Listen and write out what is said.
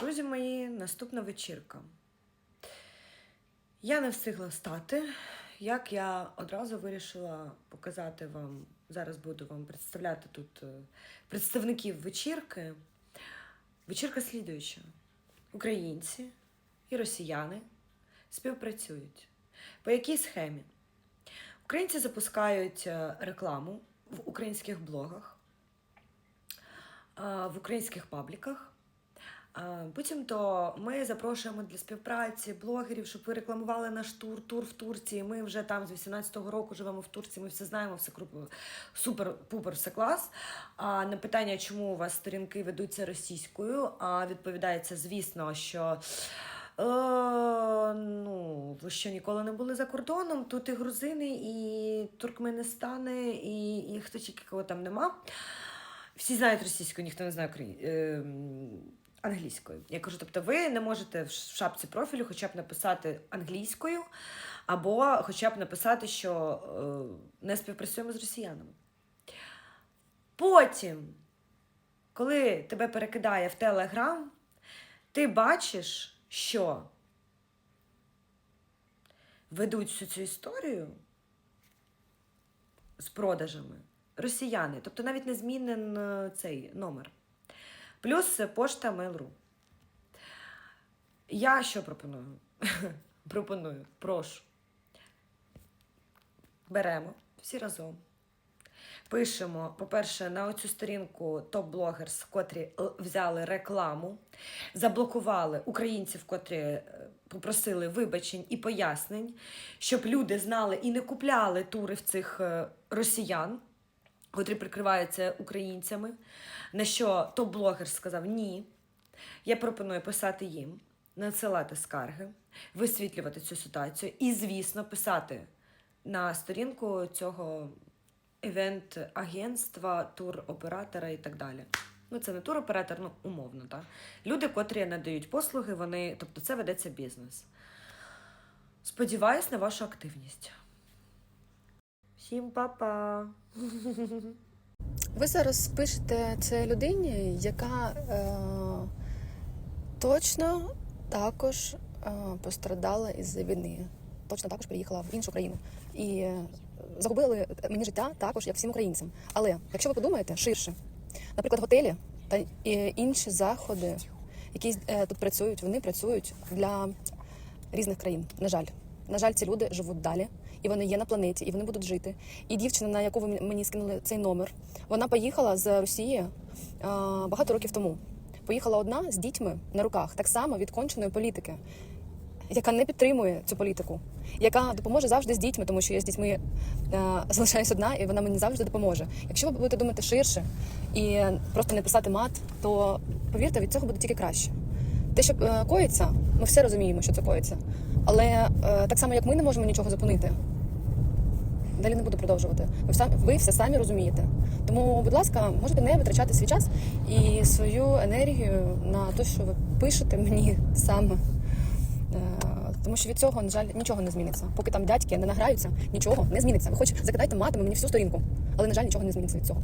Друзі мої, наступна вечірка. Я не встигла встати. Як я одразу вирішила показати вам, зараз буду вам представляти тут е, представників вечірки. Вечірка слідуюча. Українці і росіяни співпрацюють. По якій схемі? Українці запускають е, рекламу в українських блогах, е, в українських пабліках. А, Буцімто ми запрошуємо для співпраці блогерів, щоб ви рекламували наш тур, тур в Турції. Ми вже там з 18-го року живемо в Турції, ми все знаємо, все супер-пупер, все клас. А на питання, чому у вас сторінки ведуться російською, а відповідається, звісно, що. Е, ну, ви що ніколи не були за кордоном? Тут і грузини, і туркменистани, і, і хто тільки кого там нема. Всі знають російську, ніхто не знає е, англійською. Я кажу, тобто ви не можете в шапці профілю хоча б написати англійською, або хоча б написати, що е, не співпрацюємо з росіянами. Потім, коли тебе перекидає в Телеграм, ти бачиш, що ведуть всю цю історію з продажами росіяни, тобто навіть не змінен е, цей номер. Плюс е, пошта Mail.ru. Я що пропоную? пропоную, прошу. Беремо всі разом. Пишемо, по-перше, на оцю сторінку топ-блогерс, котрі взяли рекламу, заблокували українців, котрі е, попросили вибачень і пояснень, щоб люди знали і не купляли тури в цих е, росіян, котрі прикриваються українцями. На що топ-блогер сказав ні. Я пропоную писати їм, надсилати скарги, висвітлювати цю ситуацію і, звісно, писати на сторінку цього івент-агентства, тур-оператора і так далі. Ну, це не туроператор, ну, умовно, так. Люди, котрі надають послуги, вони, тобто це ведеться бізнес. Сподіваюсь на вашу активність. Всім па-па! Ви зараз пишете це людині, яка е, точно також е, пострадала із війни, точно також приїхала в іншу країну і е, загубили мені життя також, як всім українцям. Але якщо ви подумаєте ширше, наприклад, готелі та і інші заходи, які е, тут працюють, вони працюють для різних країн. На жаль, на жаль, ці люди живуть далі, і вони є на планеті, і вони будуть жити. І дівчина, на яку ви мені скинули цей номер, вона поїхала з Росії а, багато років тому. Поїхала одна з дітьми на руках, так само від конченої політики, яка не підтримує цю політику, яка допоможе завжди з дітьми, тому що я з дітьми е, залишаюсь одна, і вона мені завжди допоможе. Якщо ви будете думати ширше і просто не писати мат, то повірте, від цього буде тільки краще. Те, що е, коїться, ми все розуміємо, що це коїться. Але е, так само, як ми не можемо нічого зупинити, далі не буду продовжувати. Ви, сам- ви все самі розумієте. Тому, будь ласка, можете не витрачати свій час і свою енергію на те, що ви пишете мені саме. Е, Тому що від цього, на жаль, нічого не зміниться. Поки там дядьки не награються, нічого не зміниться. Ви хоч закидайте матами мені всю сторінку, але, на жаль, нічого не зміниться від цього.